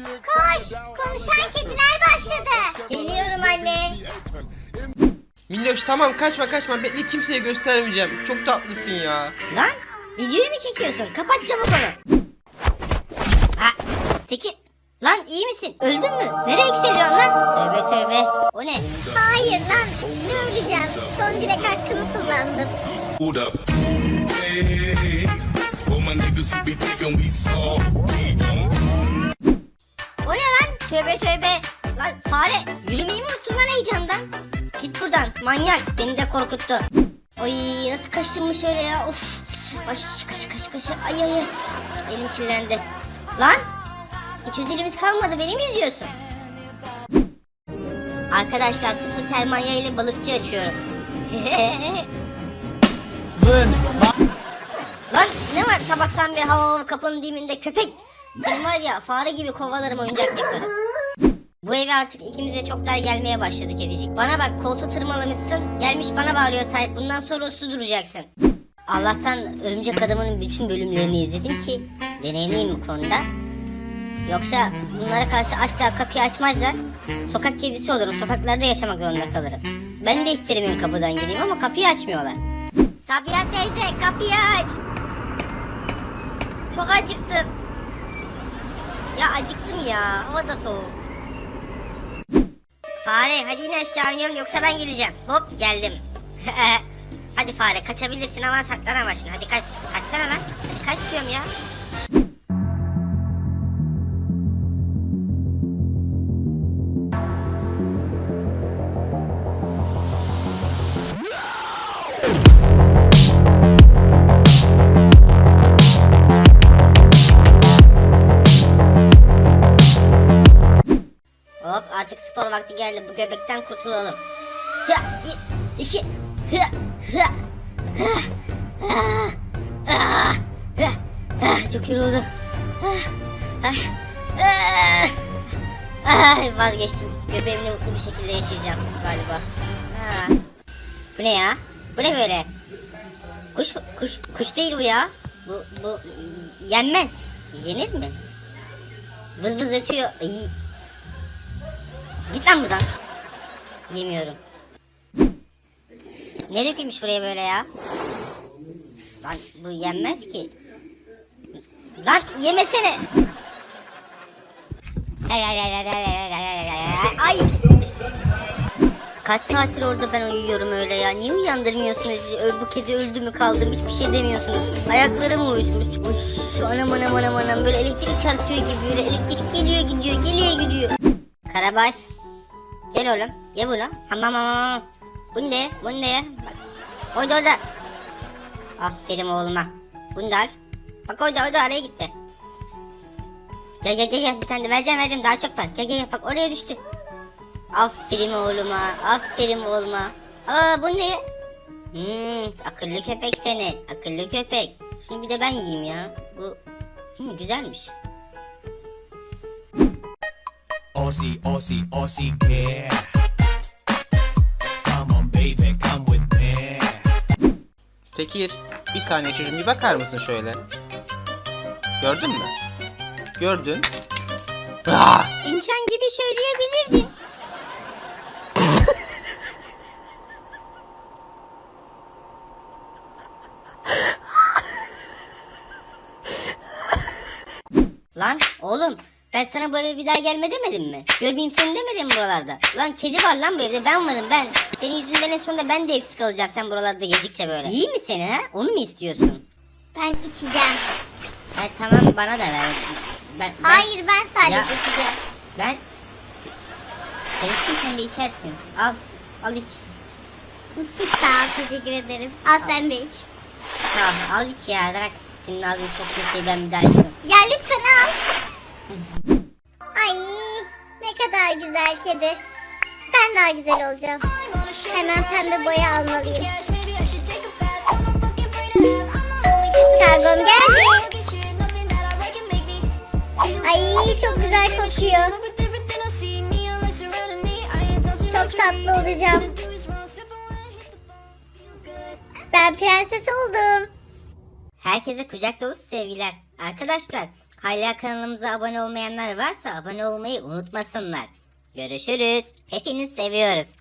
Koş! Konuşan kediler başladı. Geliyorum anne. Minnoş tamam kaçma kaçma bekle kimseye göstermeyeceğim. Çok tatlısın ya. Lan videoyu mu çekiyorsun? Kapat çabuk onu. Ha, Tekin. Lan iyi misin? Öldün mü? Nereye yükseliyorsun lan? Tövbe tövbe. O ne? Hayır lan. Ne öleceğim? Son dilek hakkımı kullandım. Hold up. Hey, for my niggas who be thinking we soft, Tövbe tövbe. Lan fare yürümeyi mi unuttun lan heyecandan? Git buradan manyak beni de korkuttu. Oy nasıl kaşınmış öyle ya of. Ay kaşı kaşı kaşı ay ay ay. Elim kirlendi. Lan hiç özelimiz kalmadı beni mi izliyorsun? Arkadaşlar sıfır sermaye ile balıkçı açıyorum. Lan ne var sabahtan beri hava kapının dibinde köpek. Senin var ya fare gibi kovalarım oyuncak yaparım. Bu eve artık ikimize çok dar gelmeye başladı kedicik. Bana bak koltuğu tırmalamışsın. Gelmiş bana bağırıyor sahip. Bundan sonra uslu duracaksın. Allah'tan örümcek adamının bütün bölümlerini izledim ki deneyimliyim bu konuda. Yoksa bunlara karşı asla kapıyı açmaz da sokak kedisi olurum. Sokaklarda yaşamak zorunda kalırım. Ben de isterim ön kapıdan gireyim ama kapıyı açmıyorlar. Sabiha teyze kapıyı aç. Çok acıktım. Ya acıktım ya. Hava da soğuk. Fare hadi in aşağı oynayalım yoksa ben geleceğim. Hop geldim. hadi fare kaçabilirsin ama saklanamazsın. Hadi kaç. Kaçsana lan. Hadi kaç diyorum ya. Spor vakti geldi. Bu göbekten kurtulalım. Bir, iki, hı, hı, hı, ah, ah, hı, ah, çok yoruldum. Ah, ah, ah, ah, vazgeçtim. Göbeğimle mutlu bir şekilde yaşayacağım galiba. Bu ne ya? Bu ne böyle? Kuş, kuş, kuş değil bu ya. Bu, bu yenmez. Yenir mi? Vız vız ötüyor. Lan buradan. Yemiyorum. Ne dökülmüş buraya böyle ya? Lan bu yenmez ki. Lan yemesene. Ay ay ay ay ay ay ay ay ay. Kaç saattir orada ben uyuyorum öyle ya. Niye uyandırmıyorsunuz? Bu kedi öldü mü kaldı mı hiçbir şey demiyorsunuz. Ayaklarım uyuşmuş. Uş, anam anam anam anam. Böyle elektrik çarpıyor gibi. Böyle elektrik geliyor gidiyor. Geliyor gidiyor. Karabaş. Gel oğlum. Ye bunu. Hamam hamam ye. Bunu da ye. Bak. Oydu orada. Aferin oğluma. Bunu da al. Bak oydu oydu araya gitti. Gel gel gel gel. Bir tane de vereceğim vereceğim. Daha çok var. Gel gel gel. Bak oraya düştü. Aferin oğluma. Aferin oğluma. Aa bu ne? Hmm, akıllı köpek seni. Akıllı köpek. Şunu bir de ben yiyeyim ya. Bu hmm, güzelmiş. Aussie, Aussie, Aussie care. Come on, baby, come with me. Tekir bir saniye çocuğum bir bakar mısın şöyle? Gördün mü? Gördün. Ah! İnsan gibi söyleyebilirdin. Lan oğlum ben sana bu eve bir daha gelme demedim mi? Görmeyeyim seni demedim mi buralarda? Lan kedi var lan bu evde ben varım ben. Senin yüzünden en sonunda ben de eksik kalacağım sen buralarda yedikçe böyle. İyi mi seni ha? Onu mu istiyorsun? Ben içeceğim. Ha, tamam bana da ver. Ben, ben, Hayır ben sadece Ya. içeceğim. Ben... Ben içeyim sen de içersin. Al. Al iç. Sağ ol teşekkür ederim. Al sen de iç. Tamam al iç ya. Bırak. Senin ağzına soktuğun şeyi ben bir daha içmem. Ya lütfen al. Ay ne kadar güzel kedi. Ben daha güzel olacağım. Hemen pembe boya almalıyım. Kargom geldi. Ay çok güzel kokuyor. Çok tatlı olacağım. Ben prenses oldum. Herkese kucak dolusu sevgiler. Arkadaşlar Hala kanalımıza abone olmayanlar varsa abone olmayı unutmasınlar. Görüşürüz. Hepinizi seviyoruz.